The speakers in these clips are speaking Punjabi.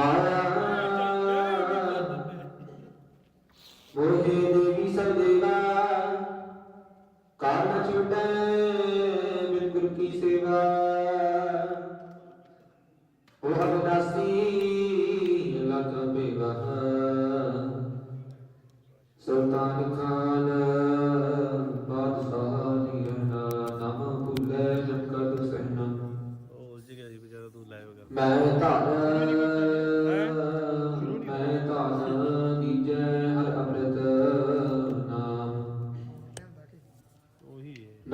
ਮਾਇਆ ਮੋਹੇ ਸੁਲਤਾਨ ਬਾਦਸ਼ਾਹ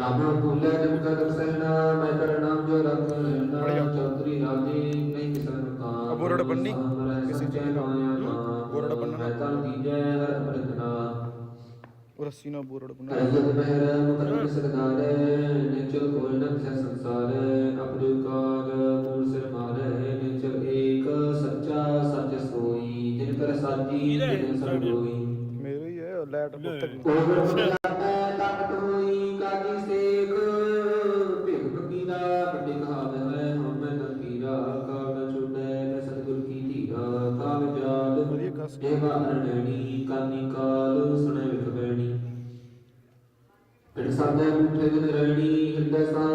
ਨਾਮ ਭੁੱਲੇ ਜਮ ਕਦ ਸਹਿਣਾ ਮੈਂ ਤੇਰਾ ਨਾਮ ਜੋ ਰਖ ਲੈਣਾ ਚੌਧਰੀ ਰਾਜੇ ਨਹੀਂ ਕਿਸਨ ਕਾਮ ਬੋਰਡ ਬੰਨੀ? ਕਿਸੇ ਚੈ ਪਾਇਆ ਬੋਰਡ ਬੰਨਣਾ? ਮੈਂ ਧਨ ਦੀਜੈ ਹਰ ਉਹ ਰੱਸੀ ਨਾਲ ਬੋਰਡ ਬਣਾ ਅਰਜਨ ਮਹਿਰ ਮੁਕਰਮ ਸਰਦਾਰ ਨਿਚਲ ਕੋਈ ਨ ਕਿਸੈ ਸੰਸਾਰ ਅਪਨੇ ਕਾਲ ਪੂਰ ਸਿਰ ਮਾਰੇ ਨਿਚਲ ਏਕ ਸੱਚਾ ਸੱਚ ਸੋਈ ਜਿਨ ਕਰ ਸਾਜੀ ਤਿਨ ਸਭ ਹੋਈ ਮੇਰੇ ਹੀ ਲਾਈਟ ਪੁੱਤ ਗਈ ਵਧੀਆ ਕੱਸ ਕਾਨੀ ਕਾਲ ਸੁਣੇ ਵਿਖ ਬੈਣੀ ਪਿੰਡ ਸਾਦੇ ਮੁਠੇ ਦਿਨ ਰਹਿਣੀ ਹਿਰਦੈ ਸਾਚ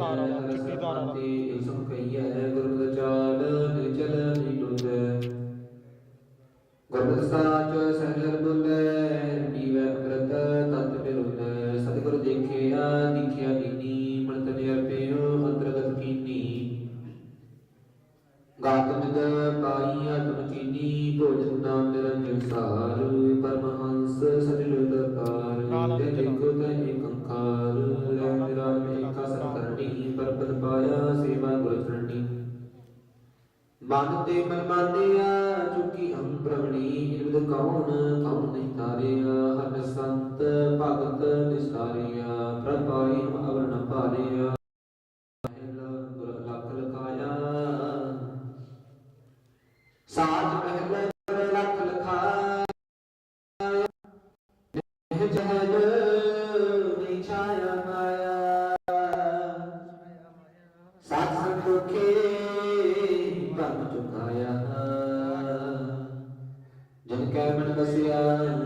ਵਾਲਾ, ਚਿੱਟੀ ਤਾਰ ਵਾਲਾ। ਤੇ ਸਭ ਕਹੀਐ ਗੁਰੂ ਚਾਲ ਨਿਚਲ ਨਹੀਂ ਟੁੱਟੈ। ਗੁਰਮਤਿ ਸਾਚ ਸਹਿਜਰ ਸਤਿਗੁਰ ਦੇਖਿਆ ਦਿਖਿਆ ਦੀਨੀ ਮਨ ਤਨ ਅਰਪਿਓ ਅੰਤਰਗਤ ਕੀਨੀ। ਗਾਤ ਮਿਦ ਪਾਈ ਆਤਮ ਚੀਨੀ, ਭੋਜਨ ਨਾਮ ਨਿਰੰਜਨ ਸਾਰ। ਪਰਮਹੰਸ ਸਜਲ ਦਰਕਾਰ ਤੇ ਦੇਖੋ ਤੈ ਏਕ ਅੰਕਾਰ ਲੈ ਮੇਰਾ ਏਕਾ ਸਤ ਕਰਨੀ ਪਰਪਦ ਪਾਇਆ ਸੇਵਾ ਗੁਰ ਚਰਣੀ ਮਨ ਤੇ ਮਨ ਮਾਨਿਆ ਚੁਕੀ ਹਮ ਪ੍ਰਵਣੀ ਇਨਵਦ ਕੌਣ ਕੌਣ ਨਹੀਂ ਤਾਰਿਆ ਕੈ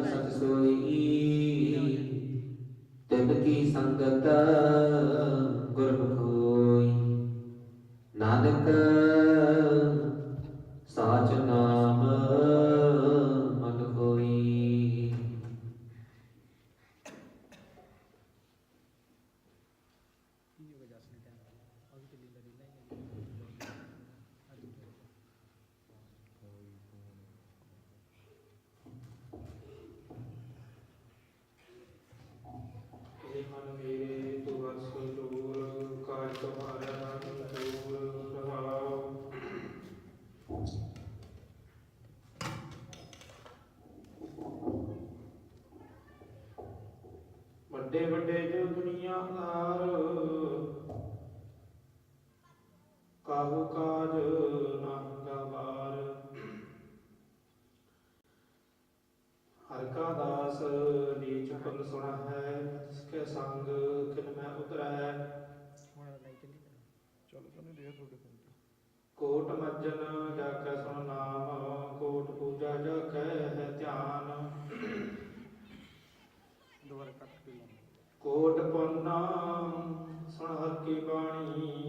ਵੱਡੇ ਵੱਡੇ ਜੋ ਦੁਨੀਆਦਾਰ ਕਾਹੂ ਕਾਜ ਨਾ ਗਵਾਰ ਹਰ ਕਾ ਦਾਸ ਨੀਚ ਫਲ ਸੁਣਾ ਹੈ ਇਸਕੇ ਸੰਗ ਕਿਨ ਮੈਂ ਉਤਰੈ। ਚਲੋ ਚਲੋ ਦੇ ਤੁਹਾਡੇ ਕੋਲ ਕੋਟ ਮੱਜਨ ਜਾ ਕੈ ਸੁਣ ਨਾਮ, ਕੋਟ ਪੂਜਾ ਜਾ ਕੈ ਹੈ ਧਿਆਨ ਦੁਬਾਰਾ ਕੱਟ ਕੇ ਲਾ ਕੋਟ ਪੁੰਨਾ ਸੁਣ ਹਰ ਬਾਣੀ।